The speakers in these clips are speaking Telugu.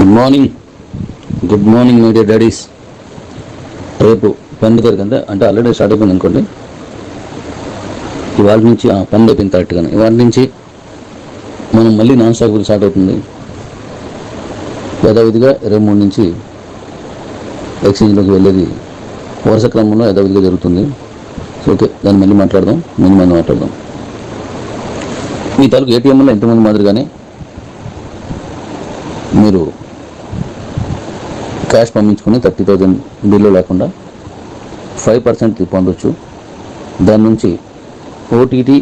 Good morning good morning media daddies రేపు పన్నెండు తారీఖు అంతా అంటే ఆల్రెడీ స్టార్ట్ అయిపోయింది అనుకోండి. ఇవాళ నుంచి ఆ, పన్నెండు అయిపోయింది కరెక్ట్గా ఇవాళ నుంచి మనం మళ్ళీ నాన్ స్టాక్ గురించి స్టార్ట్ అవుతుంది. యథావిధిగా ఇరవై మూడు నుంచి ఎక్స్చేంజ్లోకి వెళ్ళేది వరుస క్రమంలో యథావిధిగా జరుగుతుంది. ఓకే దాన్ని మళ్ళీ మాట్లాడదాం ముందు మంది మాట్లాడదాం. మీ తాలూకు ఏటీఎంలో ఎంతమంది మాదిరిగానే మీరు క్యాష్ పంపించుకుని థర్టీ థౌజండ్ బిల్లు లేకుండా ఫైవ్ పర్సెంట్ పొందొచ్చు. దాని నుంచి ఓటీటీకి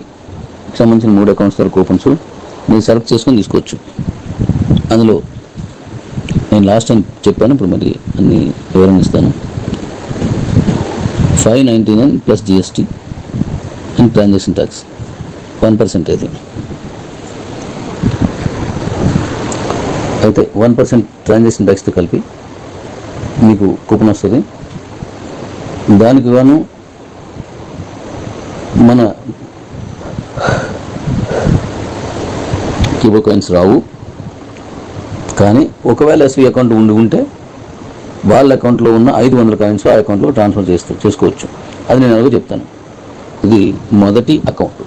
సంబంధించిన మూడు అకౌంట్స్ వరకు కూపన్స్ మీరు సెలెక్ట్ చేసుకొని తీసుకోవచ్చు. అందులో నేను లాస్ట్ టైం చెప్పాను ఇప్పుడు మరి అన్ని వివరణ ఇస్తాను. Five ninety nine plus GST and transaction tax one percent అయితే. అయితే వన్ పర్సెంట్ ట్రాన్సాక్షన్ ట్యాక్స్తో కలిపి మీకు కూపన్ వస్తుంది. దానికి గాను మన కీబో కాయిన్స్ రావు. కానీ ఒకవేళ ఎస్వి అకౌంట్ ఉండి ఉంటే వాళ్ళ అకౌంట్లో ఉన్న ఐదు వందల కాయిన్స్ ఆ అకౌంట్లో ట్రాన్స్ఫర్ చేస్తూ చేసుకోవచ్చు. అది నేను అలాగే చెప్తాను. ఇది మొదటి అకౌంట్.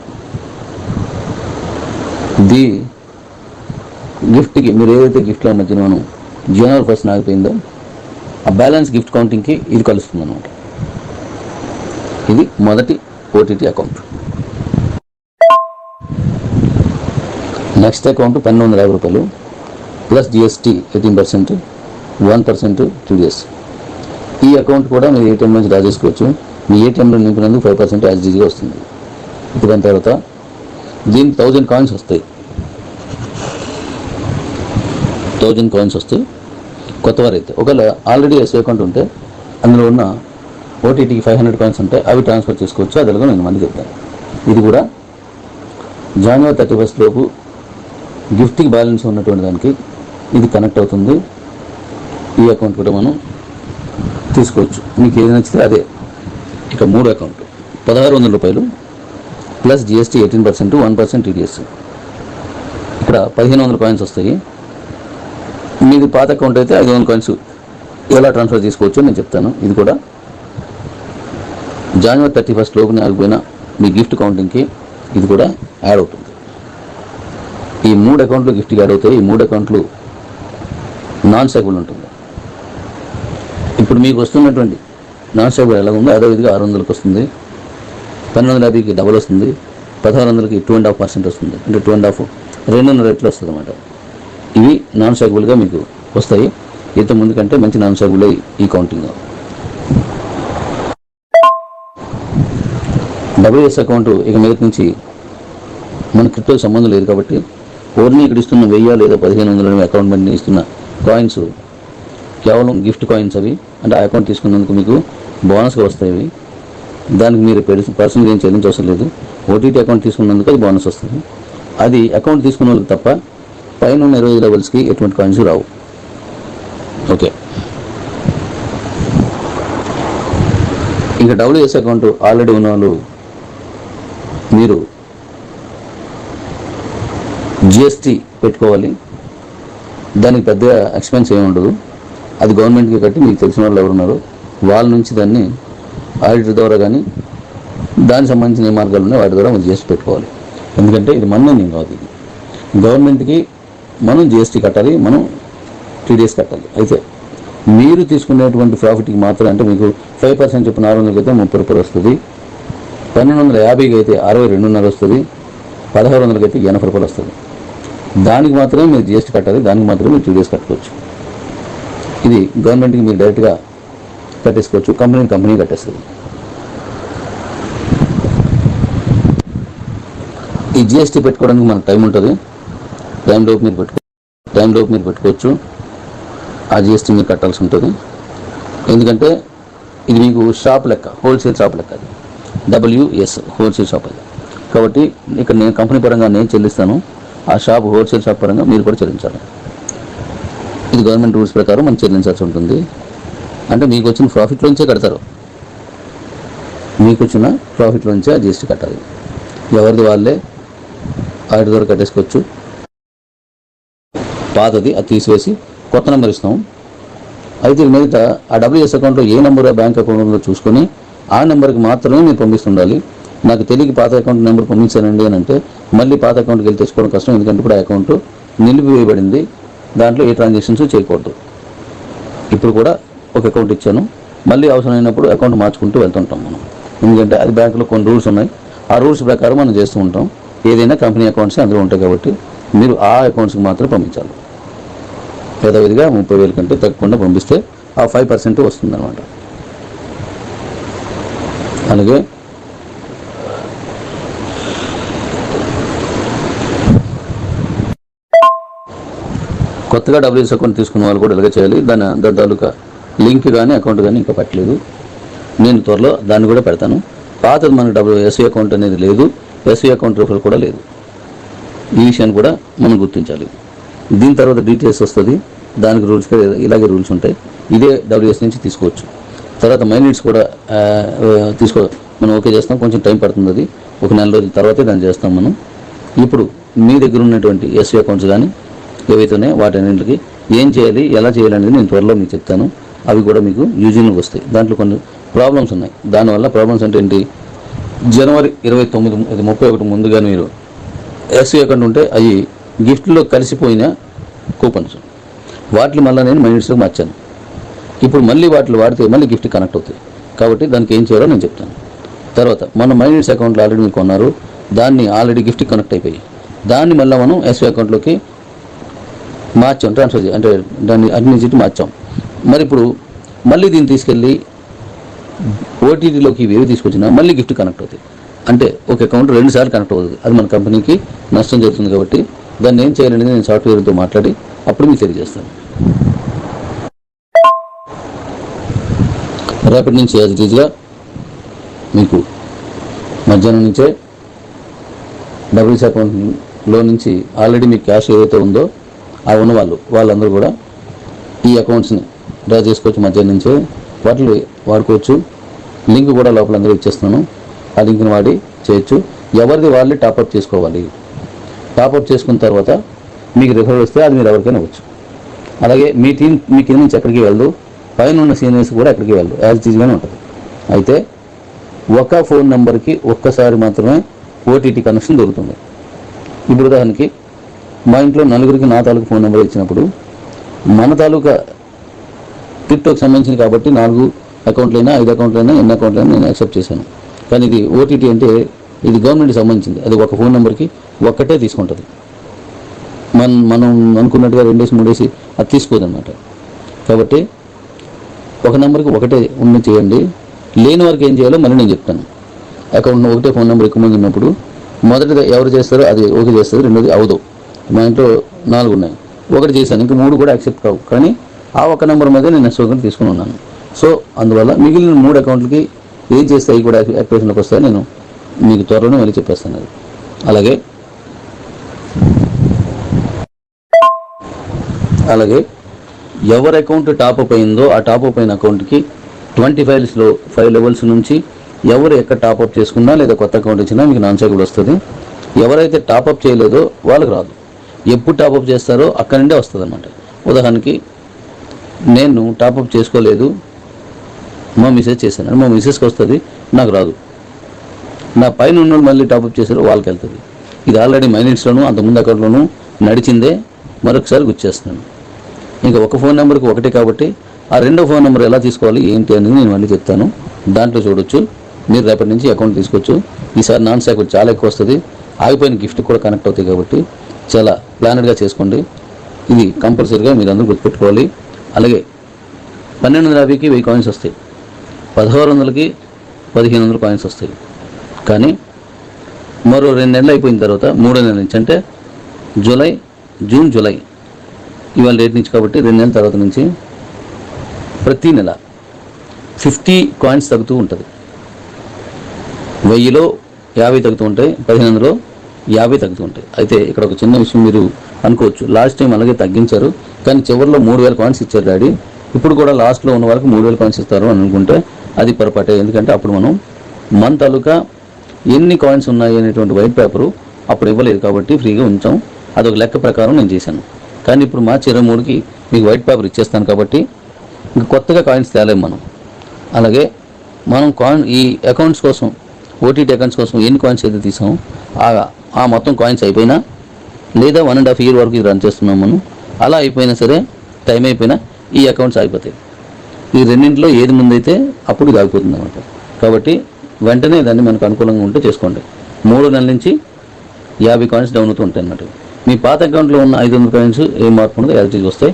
ఇది గిఫ్ట్కి మీరు ఏదైతే గిఫ్ట్లో మధ్యన మనం జనవరి ఫస్ట్ ఆగిపోయిందో ఆ బ్యాలెన్స్ గిఫ్ట్ కౌంటింగ్కి ఇది కలుస్తుంది అనమాట ఇది మొదటి ఓటీటీ అకౌంట్. నెక్స్ట్ అకౌంట్ పన్నెండు వందల యాభై రూపాయలు plus GST eighteen percent one percent TDS ఈ అకౌంట్ కూడా మీరు ఏటీఎం నుంచి డ్రా చేసుకోవచ్చు మీ ఏటీఎంలో నింపినందుకు ఫైవ్ పర్సెంట్ యాజిటీగా వస్తుంది. ఇప్పుడు దాని తర్వాత దీనికి థౌజండ్ కాయిన్స్ వస్తాయి. థౌజండ్ కాయిన్స్ వస్తాయి. కొత్తవారు అయితే ఒకవేళ ఆల్రెడీ ఎస్బీ అకౌంట్ ఉంటే అందులో ఉన్న ఓటీటీకి ఫైవ్ హండ్రెడ్ కాయిన్స్ ఉంటాయి అవి ట్రాన్స్ఫర్ చేసుకోవచ్చు. అది ఎలాగో నేను మంది చెప్తాను. ఇది కూడా జనవరి థర్టీ ఫస్ట్ లోపు గిఫ్ట్కి బ్యాలెన్స్ ఉన్నటువంటి దానికి ఇది కనెక్ట్ అవుతుంది. ఈ అకౌంట్ కూడా మనం తీసుకోవచ్చు. మీకు ఏది నచ్చితే అదే. ఇక మూడు అకౌంట్ పదహారు వందల రూపాయలు plus GST eighteen percent one percent TDS ఇక్కడ పదిహేను వందల కాయిన్స్ వస్తాయి. మీది పాత అకౌంట్ అయితే ఐదు వందల కాయిన్స్ ఎలా ట్రాన్స్ఫర్ చేసుకోవచ్చు నేను చెప్తాను. ఇది కూడా జనవరి థర్టీ ఫస్ట్ లోపు ఆగిపోయిన మీ గిఫ్ట్ కౌంటింగ్కి ఇది కూడా యాడ్ అవుతుంది. ఈ మూడు అకౌంట్లు గిఫ్ట్కి యాడ్ అవుతాయి. ఈ మూడు అకౌంట్లు నాన్ స్టేబుల్ ఉంటుంది. ఇప్పుడు మీకు వస్తున్నటువంటి నాన్ స్టేబుల్ ఎలా ఉందో అదే విధిగా ఆరు వందలకు వస్తుంది. పన్నెండు వందల యాభైకి డబల్ వస్తుంది. పదహారు వందలకి టూ అండ్ హాఫ్ పర్సెంట్ వస్తుంది. అంటే టూ అండ్ హాఫ్ రెండున్నర రెట్లు వస్తుంది అన్నమాట ఇవి నాన్ స్టేబుల్గా మీకు వస్తాయి. ఇంత ముందు కంటే మంచి నాన్ స్టేబుల్ ఈ కౌంటింగ్ డబ్ల్యూఎస్ అకౌంట్ ఇక మీద నుంచి మన క్రిప్టో సంబంధం లేదు కాబట్టి ఓన్లీ ఇక్కడ ఇస్తున్న వెయ్యి లేదా పదిహేను వందల అకౌంట్ మీద ఇస్తున్న కాయిన్స్ కేవలం గిఫ్ట్ కాయిన్స్ అవి. అంటే ఆ అకౌంట్ తీసుకున్నందుకు మీకు బోనస్గా వస్తాయి అవి దానికి మీరు పర్సనల్ ఏం చెల్లించవసరం లేదు. ఓటీటీ అకౌంట్ తీసుకున్నందుకు అది బోనస్ వస్తుంది. అది అకౌంట్ తీసుకున్న వాళ్ళకి తప్ప పైన ఉన్న ఇరవై లెవెల్స్కి ఎటువంటి కాయిన్స్ రావు. ఓకే ఇంకా డబ్ల్యూఎస్ అకౌంట్ ఆల్రెడీ ఉన్న వాళ్ళు మీరు జిఎస్టీ పెట్టుకోవాలి. దానికి పెద్దగా ఎక్స్పెన్స్ ఏమి ఉండదు. అది గవర్నమెంట్కి కట్టి మీకు తెలిసిన వాళ్ళు ఎవరున్నారో వాళ్ళ నుంచి దాన్ని ఆడిటర్ ద్వారా కానీ దానికి సంబంధించిన ఏ మార్గాలు ఉన్నాయి వాటి ద్వారా మనం జిఎస్టీ పెట్టుకోవాలి. ఎందుకంటే ఇది మన నేను కాదు ఇది. గవర్నమెంట్కి మనం జిఎస్టీ కట్టాలి మనం టీడీఎస్ కట్టాలి. అయితే మీరు తీసుకునేటువంటి ప్రాఫిట్కి మాత్రం అంటే మీకు ఫైవ్ పర్సెంట్ చెప్పిన ఆరు వందలకి అయితే ముప్పై రూపాయలు వస్తుంది. పన్నెండు వందల యాభైకి అయితే అరవై రెండున్నర వస్తుంది. పదహారు వందలకి అయితే ఎనభై రూపాయలు వస్తుంది. దానికి మాత్రమే మీరు జిఎస్టీ కట్టాలి దానికి మాత్రమే మీరు టీడీఎస్ కట్టుకోవచ్చు. ఇది గవర్నమెంట్కి మీరు డైరెక్ట్గా కట్టేసుకోవచ్చు కంపెనీ కంపెనీ కట్టేస్తుంది. ఈ జిఎస్టీ పెట్టుకోవడానికి మనకు టైం ఉంటుంది. టైంలోపు మీరు పెట్టుకో టైంలోపు మీరు పెట్టుకోవచ్చు. ఆ జిఎస్టీ మీరు కట్టాల్సి ఉంటుంది. ఎందుకంటే ఇది మీకు షాప్ లెక్క హోల్సేల్ షాప్ లెక్క అది. డబ్ల్యూఎస్ హోల్సేల్ షాప్ అది. కాబట్టి ఇక్కడ నేను కంపెనీ పరంగా నేను చెల్లిస్తాను. ఆ షాప్ హోల్సేల్ షాప్ పరంగా మీరు కూడా చెల్లించాలి. ఇది గవర్నమెంట్ రూల్స్ ప్రకారం మనం చెల్లించాల్సి ఉంటుంది. అంటే మీకు వచ్చిన ప్రాఫిట్లోంచే కడతారు. మీకు వచ్చిన ప్రాఫిట్లోంచే ఆ జిఎస్టీ కట్టాలి. ఎవరిది వాళ్ళే ఆడి ద్వారా కట్టేసుకోవచ్చు. పాతది అది తీసివేసి కొత్త నెంబర్ ఇస్తాం అయితే మిగతా ఆ డబ్ల్యూఎస్ అకౌంట్లో ఏ నెంబర్ బ్యాంక్ అకౌంట్ ఉందో చూసుకొని ఆ నెంబర్కి మాత్రమే మీరు పంపిస్తుండాలి. నాకు తెలియక పాత అకౌంట్ నెంబర్ పంపించానండి అని అంటే మళ్ళీ పాత అకౌంట్కి వెళ్ళి తెచ్చుకోవడం కష్టం ఎందుకంటే ఇప్పుడు ఆ అకౌంట్ నిలిపివేయబడింది. దాంట్లో ఏ ట్రాన్సాక్షన్స్ చేయకూడదు. ఇప్పుడు కూడా ఒక అకౌంట్ ఇచ్చాను. మళ్ళీ అవసరమైనప్పుడు అకౌంట్ మార్చుకుంటూ వెళ్తుంటాం మనం. ఎందుకంటే అది బ్యాంకులో కొన్ని రూల్స్ ఉన్నాయి. ఆ రూల్స్ ప్రకారం మనం చేస్తూ ఉంటాం. ఏదైనా కంపెనీ అకౌంట్స్ అందులో ఉంటాయి కాబట్టి మీరు ఆ అకౌంట్స్కి మాత్రం పంపించాలి. యథావిధిగా ముప్పై వేల కంటే తగ్గకుండా పంపిస్తే ఆ ఫైవ్ పర్సెంట్ వస్తుందన్నమాట. అలాగే కొత్తగా డబ్ల్యూఎస్ అకౌంట్ తీసుకున్న వాళ్ళు కూడా ఇలాగే చేయాలి. దాని దాని తాలూకా లింక్ కానీ అకౌంట్ కానీ ఇంకా పెట్టలేదు. నేను త్వరలో దాన్ని కూడా పెడతాను. పాతది మనకు డబ్ల్యూ ఎస్ఈ అకౌంట్ అనేది లేదు. ఎస్ఈ అకౌంట్ రిఫర్ కూడా లేదు. ఈ విషయాన్ని కూడా మనం గుర్తించాలి. దీని తర్వాత డీటెయిల్స్ వస్తుంది. దానికి రూల్స్ ఇలాగే రూల్స్ ఉంటాయి. ఇదే డబ్ల్యూఎస్ నుంచి తీసుకోవచ్చు. తర్వాత మైనిట్స్ కూడా తీసుకో మనం ఓకే చేస్తాం. కొంచెం టైం పడుతుంది అది. ఒక నెల రోజుల తర్వాతే దాన్ని చేస్తాం మనం. ఇప్పుడు మీ దగ్గర ఉన్నటువంటి ఎస్వీ అకౌంట్స్ కానీ ఏవైతే ఉన్నాయో వాటన్నింటికి ఏం చేయాలి ఎలా చేయాలి అనేది నేను త్వరలో మీకు చెప్తాను. అవి కూడా మీకు యూజింగ్కి వస్తాయి. దాంట్లో కొన్ని ప్రాబ్లమ్స్ ఉన్నాయి. దానివల్ల ప్రాబ్లమ్స్ అంటే ఏంటి? జనవరి ఇరవై తొమ్మిది ముప్పై ఒకటి ముందుగా మీరు ఎస్సీ అకౌంట్ ఉంటే అవి గిఫ్ట్లో కలిసిపోయిన కూపన్స్. వాటిని మళ్ళీ నేను మైనిట్స్లో మార్చాను. ఇప్పుడు మళ్ళీ వాటిని వాడితే మళ్ళీ గిఫ్ట్ కనెక్ట్ అవుతాయి. కాబట్టి దానికి ఏం చేయాలో నేను చెప్తాను. తర్వాత మన మైనస్ అకౌంట్లో ఆల్రెడీ మీరు కొన్నారు. దాన్ని ఆల్రెడీ గిఫ్ట్ కనెక్ట్ అయిపోయి దాన్ని మళ్ళీ మనం ఎస్వీ అకౌంట్లోకి మార్చాం ట్రాన్స్ఫర్ అంటే దాన్ని అడ్మినిస్ట్రేట్ మార్చాం. మరి ఇప్పుడు మళ్ళీ దీన్ని తీసుకెళ్ళి ఓటీటీలోకి ఇవి ఏవి తీసుకొచ్చినా మళ్ళీ గిఫ్ట్ కనెక్ట్ అవుతాయి. అంటే ఒక అకౌంట్ రెండుసార్లు కనెక్ట్ అవుతుంది. అది మన కంపెనీకి నష్టం జరుగుతుంది కాబట్టి దాన్ని ఏం చేయాలనేది నేను సాఫ్ట్వేర్తో మాట్లాడి అప్పుడు మీకు తెలియజేస్తాను. రేపటి నుంచి యాజ్ ఇట్ ఈజ్గా మీకు మధ్యాహ్నం నుంచే డబ్ల్యూసీ అకౌంట్లో నుంచి ఆల్రెడీ మీకు క్యాష్ ఏదైతే ఉందో ఆ ఉన్న వాళ్ళు వాళ్ళందరూ కూడా ఈ అకౌంట్స్ని డ్రా చేసుకోవచ్చు మధ్యాహ్నం నుంచే. వాటిని వాడుకోవచ్చు. లింక్ కూడా లోపల అందరూ ఇచ్చేస్తున్నాను. ఆ లింక్ని వాడి చేయొచ్చు. ఎవరిది వాళ్ళే టాప్అప్ చేసుకోవాలి. టాప్అప్ చేసుకున్న తర్వాత మీకు రిఫరల్ వస్తే అది మీరు ఎవరికైనా వచ్చు అలాగే మీ టీం మీ కింద నుంచి ఎక్కడికి వెళ్ళదు పైన ఉన్న సీనియర్స్ కూడా ఎక్కడికి వెళ్ళదు యాజ్ ఈజ్గానే ఉంటుంది. అయితే ఒక ఫోన్ నెంబర్కి ఒక్కసారి మాత్రమే ఓటీటీ కనెక్షన్ దొరుకుతుంది. ఇప్పుడు ఉదాహరణకి మా ఇంట్లో నలుగురికి నా తాలూకు ఫోన్ నెంబర్ ఇచ్చినప్పుడు మన తాలూకా టిక్టాక్ సంబంధించింది కాబట్టి నాలుగు అకౌంట్లైనా ఐదు అకౌంట్లైనా ఎన్ని అకౌంట్లైనా నేను యాక్సెప్ట్ చేశాను. కానీ ఇది ఓటీటీ అంటే ఇది గవర్నమెంట్కి సంబంధించింది. అది ఒక ఫోన్ నెంబర్కి ఒక్కటే తీసుకుంటుంది. మనం మనం అనుకున్నట్టుగా రెండేసి మూడేసి అది తీసుకోదన్నమాట. కాబట్టి ఒక నెంబర్కి ఒకటే ఉండి చేయండి. లేని వారికి ఏం చేయాలో మళ్ళీ నేను చెప్తాను. అకౌంట్ ఒకటే ఫోన్ నెంబర్ ఎక్కువ మంది ఉన్నప్పుడు మొదటిది ఎవరు చేస్తారో అది ఓకే చేస్తారు రెండోది అవదు. మా ఇంట్లో నాలుగు ఉన్నాయి. ఒకటి చేశాను ఇంకా మూడు కూడా యాక్సెప్ట్ కావు. కానీ ఆ ఒక నెంబర్ మీద నేను నెక్స్ట్ తీసుకుని ఉన్నాను. సో అందువల్ల మిగిలిన మూడు అకౌంట్లకి ఏం చేస్తే అవి కూడా యాక్టివేషన్లోకి వస్తాయో నేను మీకు త్వరలోనే మళ్ళీ చెప్పేస్తాను. అది అలాగే అలాగే ఎవరి అకౌంట్ టాప్అప్ అయిందో ఆ టాప్అప్ అయిన అకౌంట్కి ట్వంటీ ఫైల్స్లో ఫైవ్ లెవెల్స్ నుంచి ఎవరు ఎక్కడ టాప్అప్ చేసుకున్నా లేదా కొత్త అకౌంట్ ఇచ్చినా మీకు నాన్ సైకిల్ వస్తుంది. ఎవరైతే టాప్అప్ చేయలేదో వాళ్ళకి రాదు. ఎప్పుడు టాప్అప్ చేస్తారో అక్కడి నుండే వస్తుంది అనమాట ఉదాహరణకి నేను టాప్అప్ చేసుకోలేదు మా మిసేజ్ చేశాను. మా మిసేజ్కి వస్తుంది నాకు రాదు. నా పైన ఉన్న మళ్ళీ టాప్అప్ చేశారు వాళ్ళకి వెళ్తుంది. ఇది ఆల్రెడీ మైనిట్స్లోను అంతకుముందు అకౌంట్లోనూ నడిచిందే మరొకసారి గుర్తు చేస్తున్నాను. ఇంకా ఒక ఫోన్ నెంబర్కి ఒకటే కాబట్టి ఆ రెండో ఫోన్ నెంబర్ ఎలా తీసుకోవాలి ఏంటి అనేది నేను మళ్ళీ చెప్తాను. దాంట్లో చూడొచ్చు. మీరు రేపటి నుంచి అకౌంట్ తీసుకోవచ్చు. ఈసారి నాన్ స్టాక్ చాలా ఎక్కువ వస్తుంది. ఆగిపోయిన గిఫ్ట్ కూడా కనెక్ట్ అవుతాయి కాబట్టి చాలా ప్లానెడ్గా చేసుకోండి. ఇది కంపల్సరీగా మీరు అందరూ గుర్తుపెట్టుకోవాలి. అలాగే పన్నెండు వందల యాభైకి వెయ్యి కాయిన్స్ వస్తాయి. పదహారు వందలకి పదిహేను వందల కాయిన్స్ వస్తాయి. కానీ మరో రెండు నెలలు అయిపోయిన తర్వాత మూడో నెల నుంచి అంటే జూలై జూన్ జూలై ఇవాళ రేట్ నుంచి కాబట్టి రెండు నెలల తర్వాత నుంచి ప్రతి నెల ఫిఫ్టీ కాయిన్స్ తగ్గుతూ ఉంటుంది. వెయ్యిలో యాభై తగ్గుతూ ఉంటాయి పదిహేను వందలో యాభై తగ్గుతూ ఉంటాయి. అయితే ఇక్కడ ఒక చిన్న విషయం మీరు అనుకోవచ్చు. లాస్ట్ టైం అలాగే తగ్గించారు కానీ చివరిలో మూడు వేల కాయిన్స్ ఇచ్చారు డాడీ. ఇప్పుడు కూడా లాస్ట్లో ఉన్న వాళ్ళకి మూడు వేల కాయిన్స్ ఇస్తారు అని అనుకుంటే అది పొరపాటే. ఎందుకంటే అప్పుడు మనం మన తాలూకా ఎన్ని కాయిన్స్ ఉన్నాయి అనేటువంటి వైట్ పేపరు అప్పుడు ఇవ్వలేదు కాబట్టి ఫ్రీగా ఉంచాం. అదొక లెక్క ప్రకారం నేను చేశాను. కానీ ఇప్పుడు మార్చి ఇరవై మూడుకి మీకు వైట్ పేపర్ ఇచ్చేస్తాను కాబట్టి ఇంక కొత్తగా కాయిన్స్ తేలేము మనం. అలాగే మనం కాయిన్ ఈ అకౌంట్స్ కోసం ఓటీటీ అకౌంట్స్ కోసం ఎన్ని కాయిన్స్ అయితే తీసామో ఆ మొత్తం కాయిన్స్ అయిపోయినా లేదా వన్ అండ్ హాఫ్ ఇయర్ వరకు ఇది రన్ చేస్తున్నాం మనం. అలా అయిపోయినా సరే టైం అయిపోయినా ఈ అకౌంట్స్ అయిపోతాయి ఈ రెండింటిలో ఏది ముందైతే అప్పుడు ఇది ఆగిపోతుంది అనమాట కాబట్టి వెంటనే దాన్ని మనకు అనుకూలంగా ఉంటే చేసుకోండి. మూడు నెలల నుంచి యాభై కాయిన్స్ డౌన్ అవుతూ ఉంటాయి అన్నమాట. మీ పాత అకౌంట్లో ఉన్న ఐదు వందల కాయిన్స్ ఏం మార్పు ఉండదు యాజిటీస్ వస్తాయి.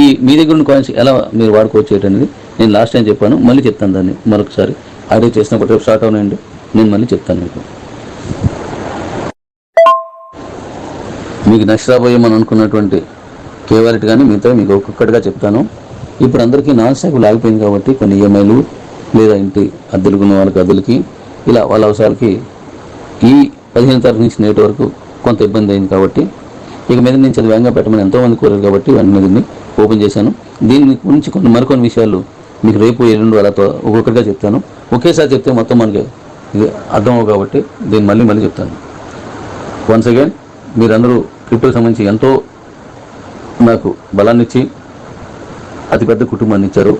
ఈ మీ దగ్గర ఉన్న కాయిన్స్ ఎలా మీరు వాడుకోవచ్చు అనేది నేను లాస్ట్ టైం చెప్పాను. మళ్ళీ చెప్తాను దాన్ని మరొకసారి. ఆడియో చేసినప్పుడు రేపు స్టార్ట్ అవునండి. నేను మళ్ళీ చెప్తాను మీకు. మీకు నెక్స్ట్ మనం అనుకున్నటువంటి కేవాలిటీ కానీ మిగతా మీకు ఒక్కొక్కటిగా చెప్తాను. ఇప్పుడు అందరికీ నాన్ స్టాక్లు ఆగిపోయింది కాబట్టి కొన్ని ఈఎంఐలు లేదా ఇంటి అద్దెలకు ఉన్న వాళ్ళకి అద్దెలకి ఇలా వాళ్ళ అవసరాలకి ఈ పదిహేను తారీఖు నుంచి నేటి వరకు కొంత ఇబ్బంది అయింది కాబట్టి ఇక మీద నుంచి అది వేగంగా పెట్టమని ఎంతోమంది కోరారు కాబట్టి వెంటనే దీన్ని ఓపెన్ చేశాను. దీని గురించి కొన్ని మరికొన్ని విషయాలు మీకు రేపు ఎల్లుండి వాళ్ళతో ఒక్కొక్కటిగా చెప్తాను. ఒకేసారి చెప్తే మొత్తం మనకి ఇది అర్థం అవ్వవు కాబట్టి దీన్ని మళ్ళీ మళ్ళీ చెప్తాను. వన్స్ అగైన్ మీరందరూ క్రిప్టోకి సంబంధించి ఎంతో నాకు బలాన్ని ఇచ్చి అతిపెద్ద కుటుంబాన్ని ఇచ్చారు.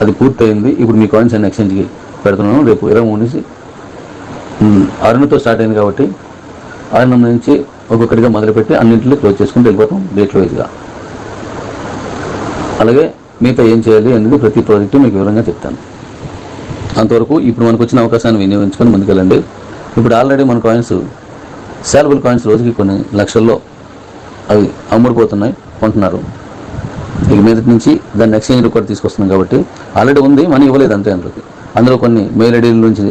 అది పూర్తయింది. ఇప్పుడు మీ కాయిన్స్ అన్ని ఎక్స్చేంజ్కి పెడుతున్నాను. రేపు ఇరవై మూడు నుంచి మ్, స్టార్ట్ అయింది కాబట్టి అరుణ నుంచి ఒక్కొక్కటిగా మొదలుపెట్టి అన్నింటిలో క్లోజ్ చేసుకుంటూ వెళ్ళిపోతాం డేట్ వైజ్గా అలాగే మిగతా ఏం చేయాలి అనేది ప్రతి ప్రాజెక్టు మీకు వివరంగా చెప్తాను. అంతవరకు ఇప్పుడు మనకు వచ్చిన అవకాశాన్ని వినియోగించుకొని ముందుకెళ్ళండి. ఇప్పుడు ఆల్రెడీ మన కాయిన్స్ శాలబుల్ కాయిన్స్ రోజుకి కొన్ని లక్షల్లో అవి అమ్ముడుపోతున్నాయి కొంటున్నారు. ఇక మీదటి నుంచి దాన్ని ఎక్స్చేంజ్ కూడా తీసుకొస్తున్నాం కాబట్టి ఆల్రెడీ ఉంది మనీ ఇవ్వలేదు అంతే అందులోకి. అందులో కొన్ని మెయిల్ ఐడీల నుంచి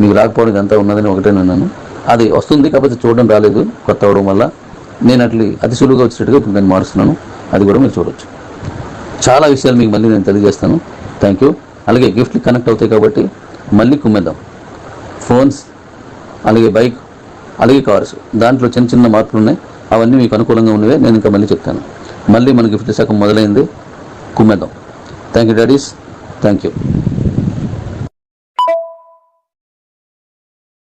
మీకు రాకపోవడం అంతా ఉన్నదని ఒకటే విన్నాను అది వస్తుంది కాకపోతే చూడడం రాలేదు కొత్త అవడం వల్ల. నేను అట్లా అతి సులువుగా వచ్చేటట్టుగా ఇప్పుడు నేను మారుస్తున్నాను. అది కూడా మీరు చూడవచ్చు చాలా విషయాలు మీకు మళ్ళీ నేను తెలియజేస్తాను. థ్యాంక్ యూ అలాగే గిఫ్ట్లు కనెక్ట్ అవుతాయి కాబట్టి మళ్ళీ కుమ్మేద్దాం. ఫోన్స్ అలాగే బైక్ అలాగే కార్స్ దాంట్లో చిన్న చిన్న మార్పులు ఉన్నాయి. అవన్నీ మీకు అనుకూలంగా ఉన్నవే. నేను ఇంకా మళ్ళీ చెప్తాను. మళ్ళీ మన గిఫ్ట్ శాఖ మొదలైంది. కుమ్మేద్దాం. Thank you daddies thank you